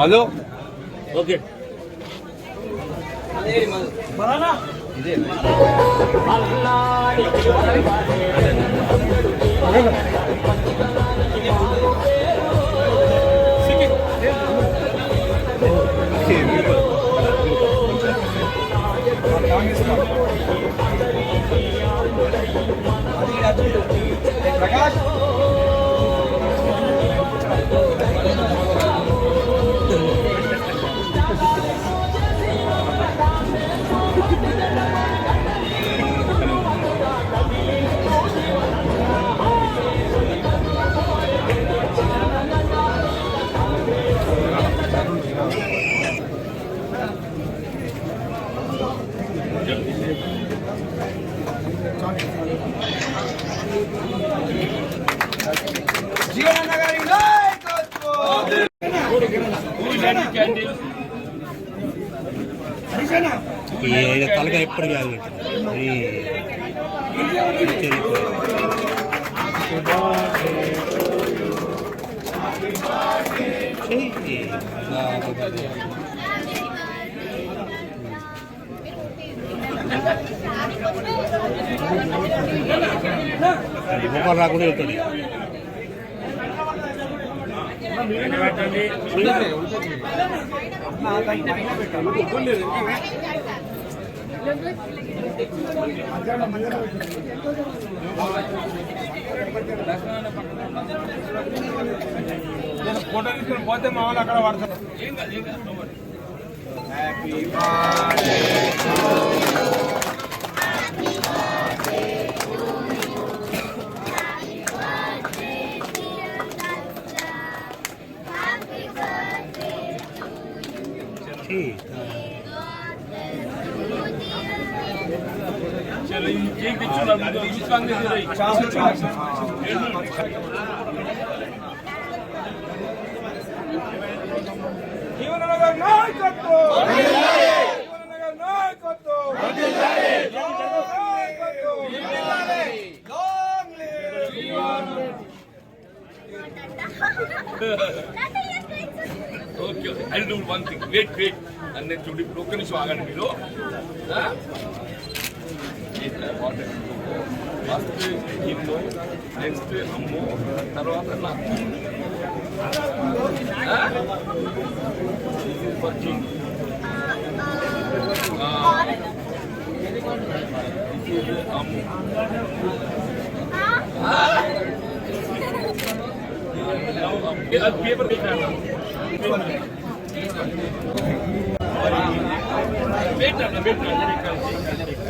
맞아? 오케이. 바나나. 이제. 바나나. తలగా ఎప్పుడు కాదు ఈ ముఖం రాకుండా వెళ్తుంది నేను ఫోటో తీసుకుని పోతే మా వాళ్ళు అక్కడ పడతారు జీవనన్న గారి నాయకత్వం జీవనన్న నాయకత్వం okay I do one thing wait wait అన్నీ చూడు ఒక్క నిమిషం ఆగండి మీరు. ఫస్ట్ ఇల్లు నెక్స్ట్ అమ్ము తర్వాత నాకు వర్కింగ్ అమ్ము పేపర్ పెట్టాను పెట్టాను పెట్టాను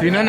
Sinan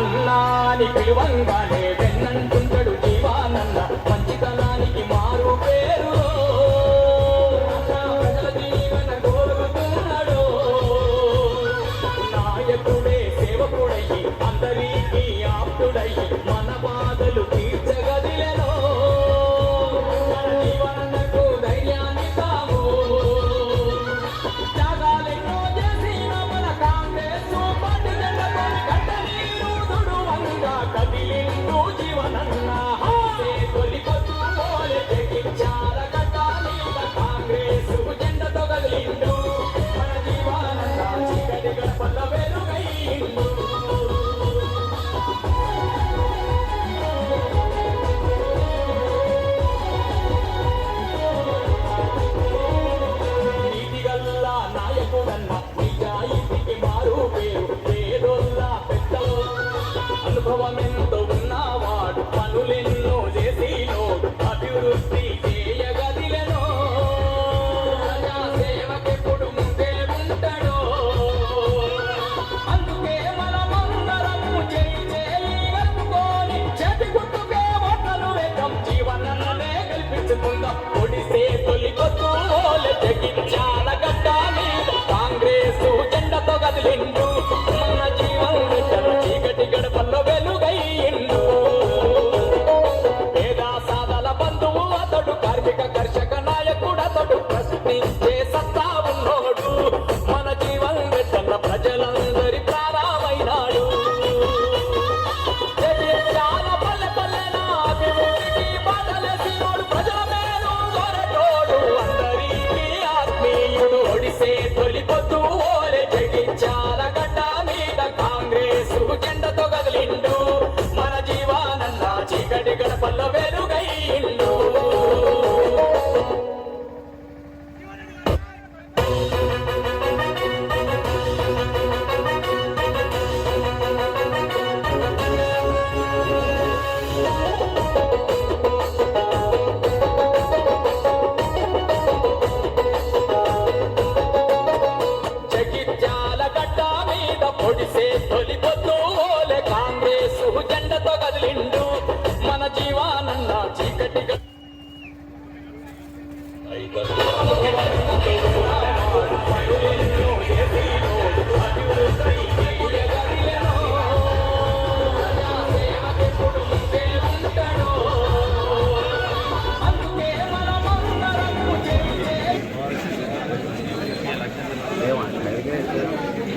அண்ணாடி திருவங்காலே வெண்ணன் చీకటి గడపల్లో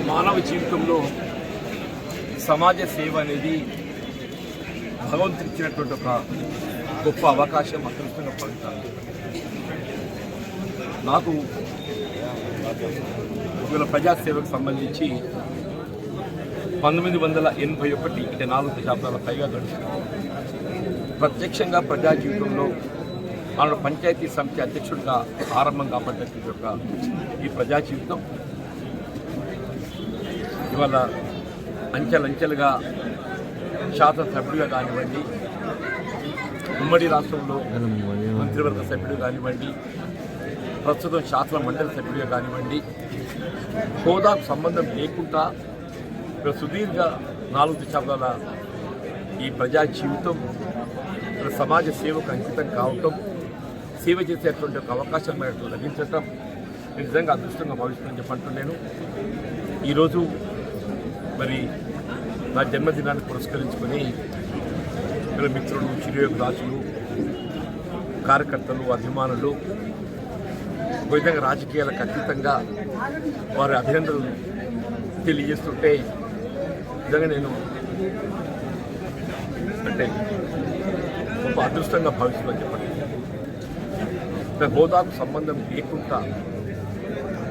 మానవ జీవితంలో సమాజ సేవ అనేది భగవంతుడిచ్చినటువంటి ఒక గొప్ప అవకాశం అదృష్టంగా పడుతుంది నాకు ఇవాళ ప్రజాసేవకు సంబంధించి పంతొమ్మిది వందల ఎనభై ఒకటి అంటే నాలుగు దశాబ్దాల పైగా గడుస్తుంది ప్రత్యక్షంగా ప్రజా జీవితంలో మన పంచాయతీ సమితి అధ్యక్షుడిగా ఆరంభం కాబట్టి యొక్క ఈ ప్రజా జీవితం ఇవాళ అంచెలంచెలుగా శాసనసభ్యుడిగా కానివ్వండి ఉమ్మడి రాష్ట్రంలో మంత్రివర్గ సభ్యుడు కానివ్వండి ప్రస్తుతం శాసన మండలి సభ్యుడిగా కానివ్వండి హోదాకు సంబంధం లేకుండా సుదీర్ఘ నాలుగు దశాబ్దాల ఈ ప్రజా జీవితం సమాజ సేవకు అంకితం కావటం సేవ చేసేటువంటి ఒక అవకాశం మనకు లభించటం నిజంగా అదృష్టంగా భావిస్తుందని చెప్పంటున్నాను ఈరోజు మరి నా జన్మదినాన్ని పురస్కరించుకొని మిత్రులు మిత్రులు చిరుయోగదాసులు కార్యకర్తలు అభిమానులు విధంగా రాజకీయాలకు అతీతంగా వారి అభినందనలు తెలియజేస్తుంటే నిజంగా నేను అంటే గొప్ప అదృష్టంగా భావిస్తున్నాను చెప్పండి. నా హోదాకు సంబంధం లేకుండా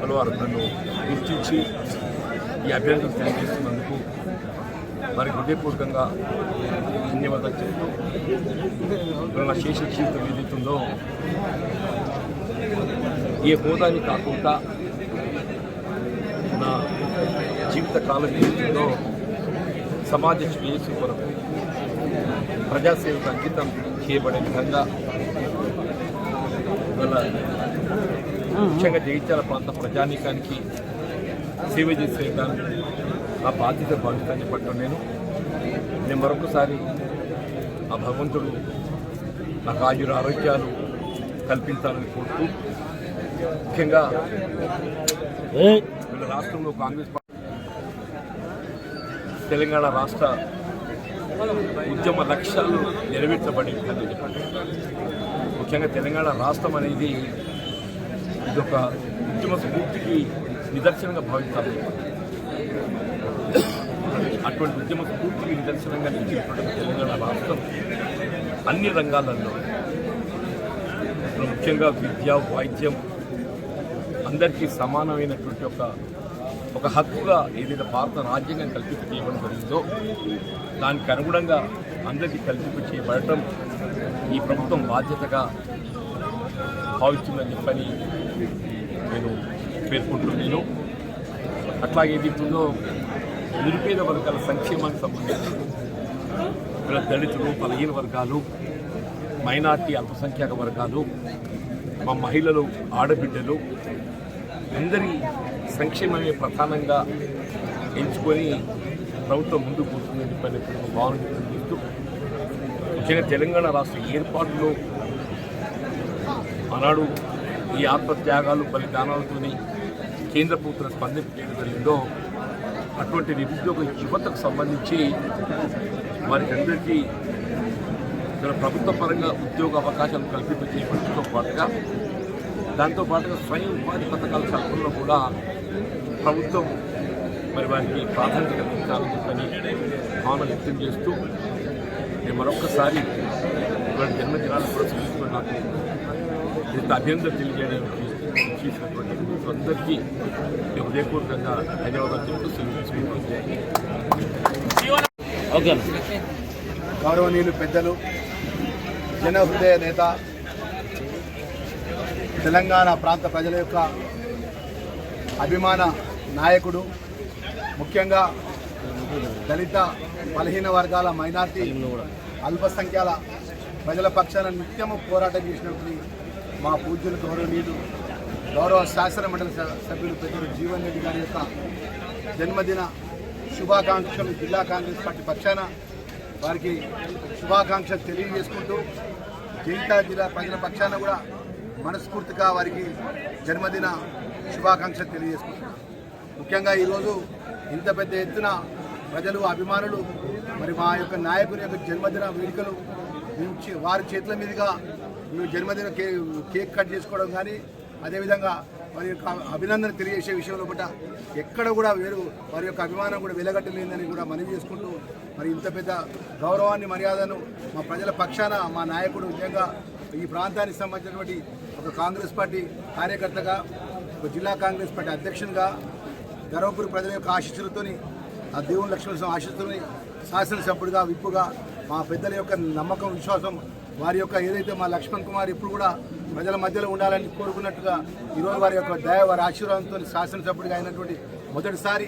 పలువారు నన్ను గుర్తించి ఈ అభినందనలు తెలియజేస్తున్నందుకు మరి హృదయపూర్వకంగా ధన్యవాదాలు చెప్తూ నా శేష జీవితం ఏదైతుందో ఏ హోదాని కాకుండా నా జీవిత కాలం ఏదైతుందో సమాజ శ్రేయస్సు కొరకు ప్రజాసేవకు అంకితం చేయబడే విధంగా ముఖ్యంగా జగిత్యాల ప్రాంత ప్రజానీకానికి సేవ చేసే నా బాధ్యత భావిస్తానని చెప్పటం నేను. నేను మరొకసారి ఆ భగవంతుడు నాకు ఆయుర ఆరోగ్యాలు కల్పించాలని కోరుతూ ముఖ్యంగా రాష్ట్రంలో కాంగ్రెస్ పార్టీ తెలంగాణ రాష్ట్ర ఉద్యమ లక్ష్యాలు నెరవేర్చబడి ముఖ్యంగా తెలంగాణ రాష్ట్రం అనేది ఇది ఒక ఉద్యమ స్ఫూర్తికి నిదర్శనంగా భావించాలి అటువంటి ఉద్యమ స్ఫూర్తికి నిదర్శనంగా నిలిచినటువంటి తెలంగాణ రాష్ట్రం అన్ని రంగాలలో ముఖ్యంగా విద్య వైద్యం అందరికీ సమానమైనటువంటి ఒక ఒక హక్కుగా ఏదైతే భారత రాజ్యాంగం కల్పించి చేయడం జరిగిందో దానికి అనుగుణంగా అందరికీ కల్పించి చేయబడటం ఈ ప్రభుత్వం బాధ్యతగా భావిస్తుందని చెప్పని నేను పేర్కొంటున్నాను. అట్లాగే ఏదైతుందో నిరుపేద వర్గాల సంక్షేమానికి సంబంధించి ఇక్కడ దళితులు బలహీన వర్గాలు మైనార్టీ అల్పసంఖ్యాక వర్గాలు మా మహిళలు ఆడబిడ్డలు అందరి సంక్షేమమే ప్రధానంగా ఎంచుకొని ప్రభుత్వం ముందుకు పోతుందని చెప్పని ఒక భావన వ్యక్తం ముఖ్యంగా తెలంగాణ రాష్ట్ర ఏర్పాటులో ఆనాడు ఈ ఆత్మత్యాగాలు బలిదానాలతో కేంద్ర ప్రభుత్వం స్పందించడం జరిగిందో అటువంటి నిరుద్యోగ యువతకు సంబంధించి వారికి అందరికీ ఇక్కడ ప్రభుత్వ పరంగా ఉద్యోగ అవకాశాలు కల్పింపజేయడంతో పాటుగా దాంతో పాటుగా స్వయం ఉపాధి పథకాల కల్పనలో కూడా ప్రభుత్వం మరి వారికి ప్రాధాన్యత కల్పించాలని చెప్పని భావన వ్యక్తం చేస్తూ నేను మరొకసారి ఇవాళ జన్మదినాలు పురస్కరించుకుని నాకు ఇంత అభ్యంతరం తెలియజేయడానికి చేసినటువంటి అందరికీ నేను హృదయపూర్వకంగా ధన్యవాదాలు చెప్తూ సెలవు గౌరవనీయులు పెద్దలు జన హృదయ నేత తెలంగాణ ప్రాంత ప్రజల యొక్క అభిమాన నాయకుడు ముఖ్యంగా దళిత బలహీన వర్గాల మైనార్టీ అల్పసంఖ్యాల ప్రజల పక్షాన నిత్యము పోరాటం చేసినటువంటి మా పూజ్యులు గౌరవనీయులు గౌరవ శాసన మండలి సభ్యులు పెద్దలు జీవన్ రెడ్డి గారి యొక్క జన్మదిన శుభాకాంక్షలు జిల్లా కాంగ్రెస్ పార్టీ పక్షాన వారికి శుభాకాంక్షలు తెలియజేసుకుంటూ జగిత్యాల జిల్లా ప్రజల పక్షాన కూడా మనస్ఫూర్తిగా వారికి జన్మదిన శుభాకాంక్షలు తెలియజేసుకుంటున్నాను ముఖ్యంగా ఈరోజు ఇంత పెద్ద ఎత్తున ప్రజలు అభిమానులు మరి మా యొక్క నాయకుని యొక్క జన్మదిన వేడుకలు మేము వారి చేతుల మీదుగా మేము జన్మదిన కే కేక్ కట్ చేసుకోవడం కానీ అదేవిధంగా వారి యొక్క అభినందన తెలియజేసే విషయంలో పట్ల ఎక్కడ కూడా వేరు వారి యొక్క అభిమానం కూడా వెలగట్టలేదని కూడా మనవి చేసుకుంటూ మరి ఇంత పెద్ద గౌరవాన్ని మర్యాదను మా ప్రజల పక్షాన మా నాయకుడు నిజంగా ఈ ప్రాంతానికి సంబంధించినటువంటి ఒక కాంగ్రెస్ పార్టీ కార్యకర్తగా ఒక జిల్లా కాంగ్రెస్ పార్టీ అధ్యక్షునిగా గర్వపూర్ ప్రజల యొక్క ఆశీస్సులతోని ఆ దేవుని లక్ష్మణ స్వామి ఆశీస్సులని శాసనసభ్యుడిగా విప్పుగా మా పెద్దల యొక్క నమ్మకం విశ్వాసం వారి యొక్క ఏదైతే మా లక్ష్మణ్ కుమార్ ఇప్పుడు కూడా ప్రజల మధ్యలో ఉండాలని కోరుకున్నట్టుగా ఈరోజు వారి యొక్క దయ వారి ఆశీర్వాదంతో శాసనసభ్యుడిగా అయినటువంటి మొదటిసారి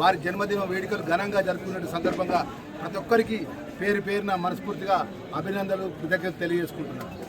వారి జన్మదిన వేడుకలు ఘనంగా జరుపుకున్న సందర్భంగా ప్రతి ఒక్కరికి పేరు పేరున మనస్ఫూర్తిగా అభినందనలు కృతజ్ఞతలు తెలియజేసుకుంటున్నాను.